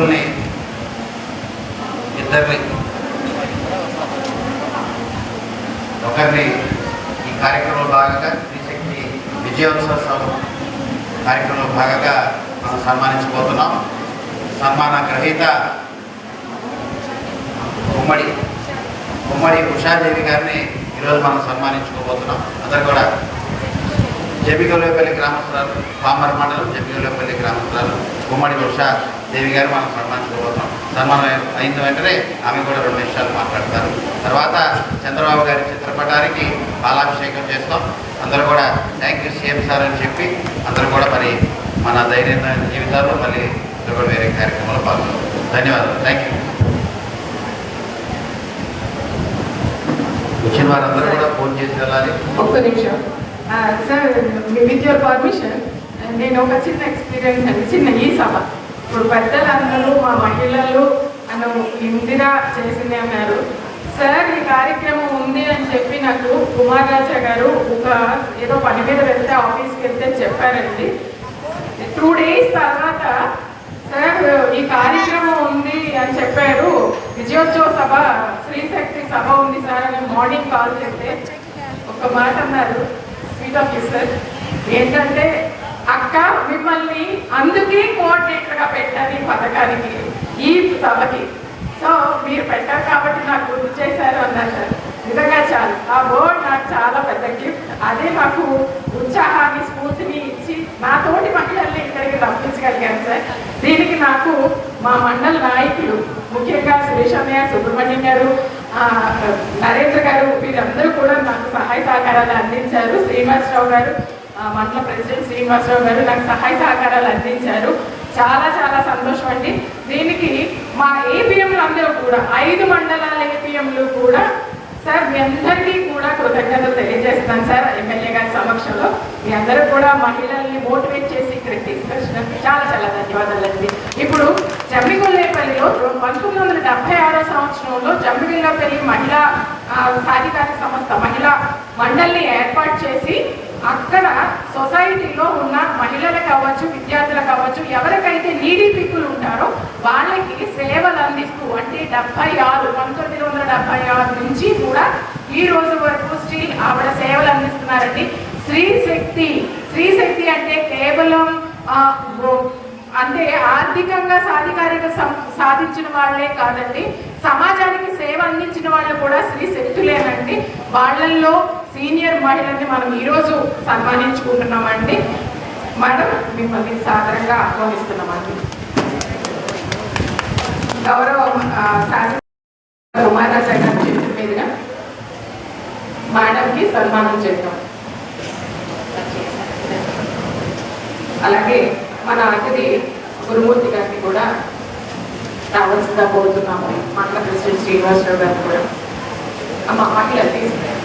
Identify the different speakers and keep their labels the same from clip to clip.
Speaker 1: కొడుకుల్ని ఇద్దరిని ఒకరిని ఈ కార్యక్రమంలో భాగంగా శ్రీశక్తి విజయోత్సవ కార్యక్రమంలో భాగంగా మనం సన్మానించబోతున్నాం. సన్మాన గ్రహీత ఉమ్మడి ఉమ్మడి ఉషాదేవి గారిని ఈరోజు మనం సన్మానించుకోబోతున్నాం అందరు కూడా జబిగోలేపల్లి గ్రామస్తురాలు పామర్ మండలం జబిగోలేపల్లి గ్రామస్తురాలు ఉమ్మడి ఉషా దేవి గారు మనం సన్మానించబోతాం సన్మానం అయిన వెంటనే ఆమె కూడా రెండు నిమిషాలు మాట్లాడతారు. తర్వాత చంద్రబాబు గారి చిత్రపటానికి పాలాభిషేకం చేస్తాం. అందరూ కూడా థ్యాంక్ యూ సీఎం సార్ అని చెప్పి అందరూ కూడా మరి మన ధైర్యమైన జీవితాల్లో మళ్ళీ అందరూ కూడా వేరే కార్యక్రమంలో పాల్గొన్నారు ధన్యవాదాలు. థ్యాంక్ యూ వచ్చిన వారందరూ కూడా ఫోన్ చేసి వెళ్ళాలి.
Speaker 2: ఒక్క నిమిషం. Sir with your permission. నేను ఒక చిన్న ఎక్స్పీరియన్స్ అండి చిన్న ఈ సభ. ఇప్పుడు పెద్దలందరూ మా మహిళలు అన్న ఇందిరా చేసింది అన్నారు. సార్ ఈ కార్యక్రమం ఉంది అని చెప్పి నాకు కుమార్ రాజా గారు ఒక ఏదో పని మీద వెళ్తే ఆఫీస్కి వెళ్తే చెప్పారండి. టూ డేస్ తర్వాత సార్ ఈ కార్యక్రమం ఉంది అని చెప్పారు. విజయోత్సవ సభ శ్రీశక్తి సభ ఉంది సార్ అని మార్నింగ్ కాల్ చేస్తే ఒక మాట అన్నారు. Sweet of sir. ఏంటంటే అక్క మిమ్మల్ని అందుకే కోఆర్డినేటర్గా పెట్టాను ఈ పథకానికి ఈ సభకి. సో మీరు పెట్టారు కాబట్టి నాకు గుర్తు చేశారు అన్నారు. సార్ నిజంగా చాలు. ఆ బోర్డ్ నాకు చాలా పెద్ద గిఫ్ట్ అదే నాకు ఉత్సాహాన్ని స్ఫూర్తిని ఇచ్చి నా తోటి మహిళల్ని ఇక్కడికి రప్పించగలిగాను సార్. దీనికి నాకు మా మండల నాయకులు ముఖ్యంగా సురేష్ అన్నయ్య సుబ్రహ్మణ్యం గారు నరేంద్ర గారు వీరందరూ కూడా నాకు సహాయ సహకారాలు అందించారు. శ్రీనివాసరావు గారు మండల ప్రెసిడెంట్ శ్రీనివాసరావు గారు నాకు సహాయ సహకారాలు అందించారు. చాలా చాలా సంతోషం అండి. దీనికి మా ఏపీఎంలు అందరూ కూడా ఐదు మండలాల ఏపీఎంలు కూడా సార్ మీ అందరికీ కూడా కృతజ్ఞతలు తెలియజేస్తున్నాను సార్ ఎమ్మెల్యే గారి సమక్షంలో. మీ అందరూ కూడా మహిళల్ని మోటివేట్ చేసి ఇక్కడికి తీసుకొచ్చినందుకు చాలా చాలా ధన్యవాదాలండి ఇప్పుడు జమ్మిగుల్లేపల్లిలో పంతొమ్మిది వందల డెబ్బై ఆరో సంవత్సరంలో జమ్మిగొల్లేపల్లి మహిళా సాధికార సాధికారిక సంస్థ మహిళా మండలిని ఏర్పాటు చేసి అక్కడ సొసైటీలో ఉన్న మహిళలకు కావచ్చు విద్యార్థులకు కావచ్చు ఎవరికైతే నీడీ పిక్కులు ఉంటారో వాళ్ళకి సేవలు అందిస్తూ అంటే డెబ్బై ఆరు పంతొమ్మిది వందల డెబ్బై ఆరు నుంచి కూడా ఈ రోజు వరకు స్టిల్ ఆవిడ సేవలు అందిస్తున్నారండి. స్త్రీ శక్తి స్త్రీ శక్తి అంటే కేవలం అంటే ఆర్థికంగా సాధికారిక సం- సాధించిన వాళ్ళే కాదండి. సమాజానికి సేవ అందించిన వాళ్ళు కూడా స్త్రీ శక్తులేనండి. వాళ్ళల్లో సీనియర్ మహిళని మనం ఈరోజు సన్మానించుకుంటున్నామండి. మేడం మిమ్మల్ని సాధారణంగా ఆహ్వానిస్తున్నామండి. గౌరవ శాసన ఉమారాజా గారి చేతుల మీదుగా మేడంకి సన్మానం చేద్దాం. అలాగే మన అతిథి గురుమూర్తి గారిని కూడా రావాల్సిందా కోరుతున్నాము. మండల ప్రెసిడెంట్ శ్రీనివాసరావు గారిని కూడా. అమ్మ మహిళ తీసుకురండి.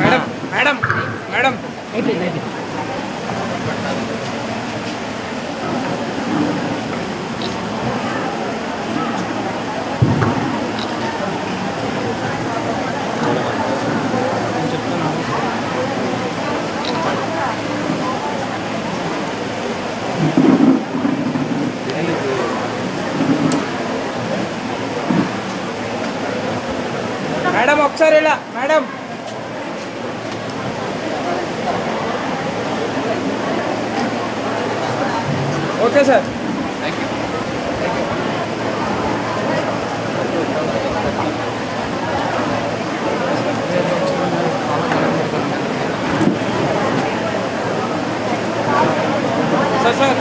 Speaker 3: మేడం మేడం మేడం మేడం ఒకసారి ఇలా madam. Okay sir.
Speaker 1: Thank you
Speaker 3: sir sir.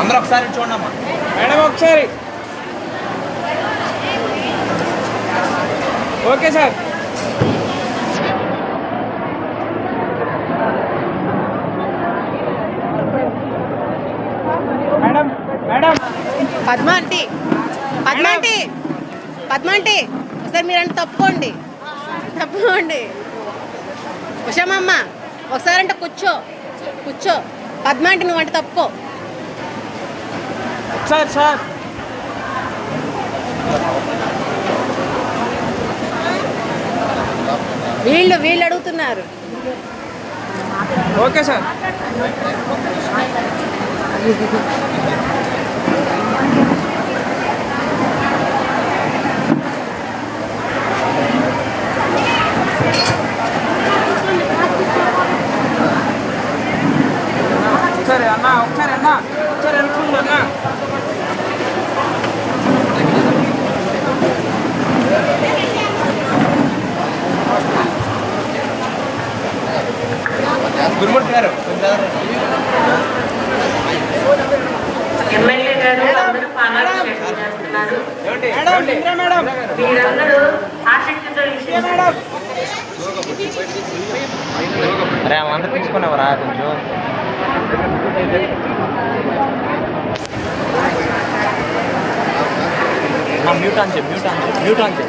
Speaker 4: అందరూ ఒకసారి చూడమ్మా
Speaker 3: మేడం ఒకసారి. Okay sir. Madam madam.
Speaker 5: Padma aunty Padma aunty Padma ఒకసారి మీరంటే తప్పుకోండి. తప్పుకోండి. ఉషామమ్మ ఒకసారి అంటే కూర్చో కూర్చో. పద్మ ఆంటీ నువ్వంటే తప్పుకో.
Speaker 3: Sir sir.
Speaker 5: వీళ్ళు వీళ్ళు అడుగుతున్నారు.
Speaker 3: Okay sir.
Speaker 6: ఎమ్మెల్యే గారు అందరూ పానాలు చేస్తున్నారు. మీరందరూ ఆసక్తితో
Speaker 4: అరే అందరూ తీసుకున్నావరా కొంచెం. మ్యూట్ ఆన్ చేయి మ్యూట్ ఆన్ చేయి.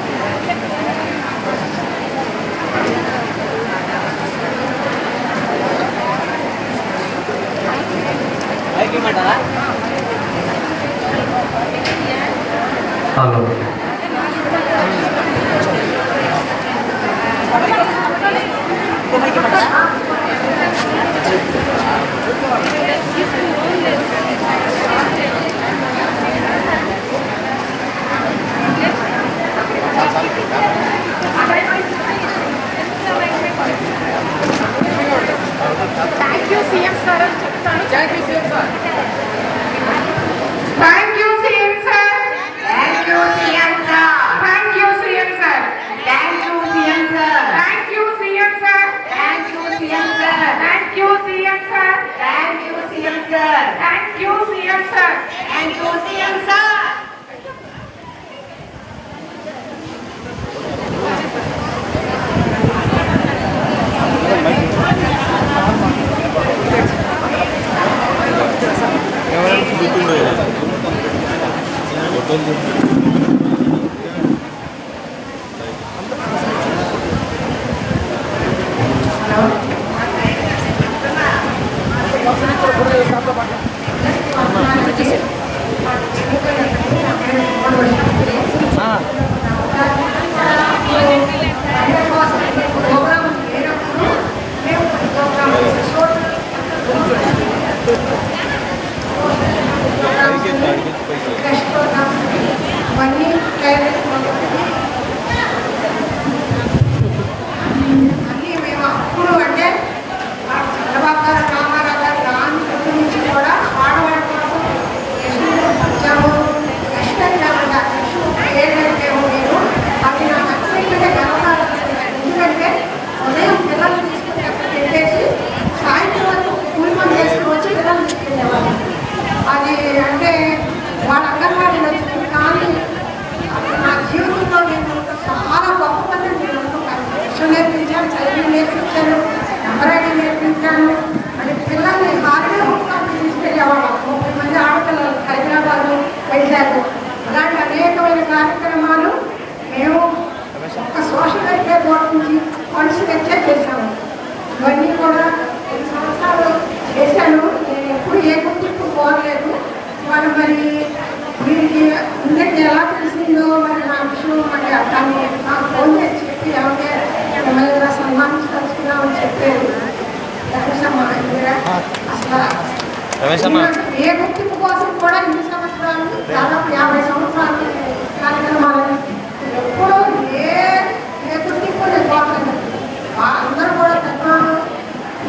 Speaker 7: Thank you. ఎమ్మెల్యేగా సన్మానించాల్సుకున్నామని చెప్పారు. ఏ గుర్తింపు కోసం కూడా ఇన్ని సంవత్సరాలు దాదాపు యాభై సంవత్సరాలు కార్యక్రమాలని ఎప్పుడూ ఏ ఏ గుర్తింపు నేను బాగుంది అందరూ కూడా పెద్ద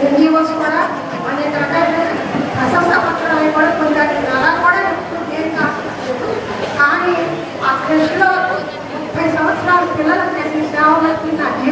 Speaker 7: ఎన్జిఓస్ కూడా అనేక రకాల ప్రశంసా పత్రాలు కూడా పొందారు. అలా కూడా ఏం కాదు కానీ ఆ కృషిలో ముప్పై సంవత్సరాల పిల్లలకు చేసిన సేవలకి నా
Speaker 3: జీవితం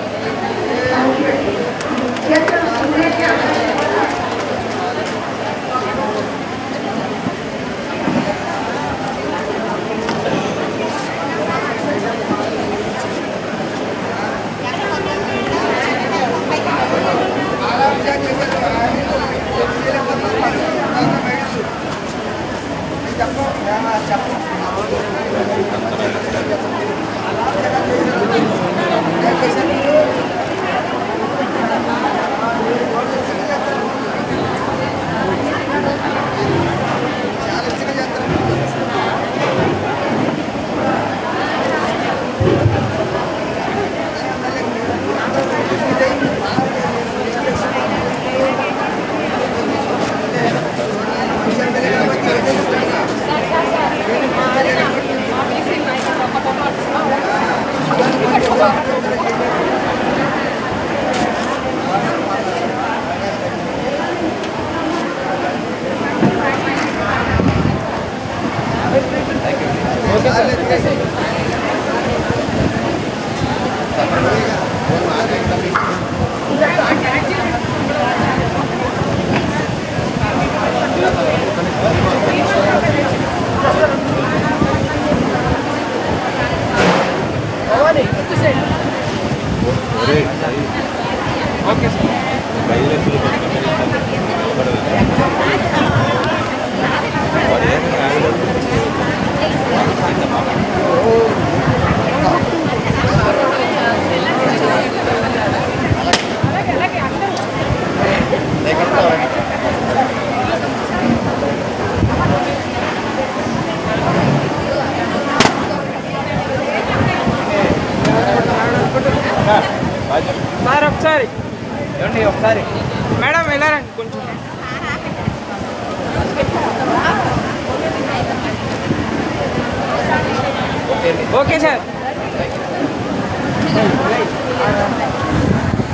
Speaker 3: సార్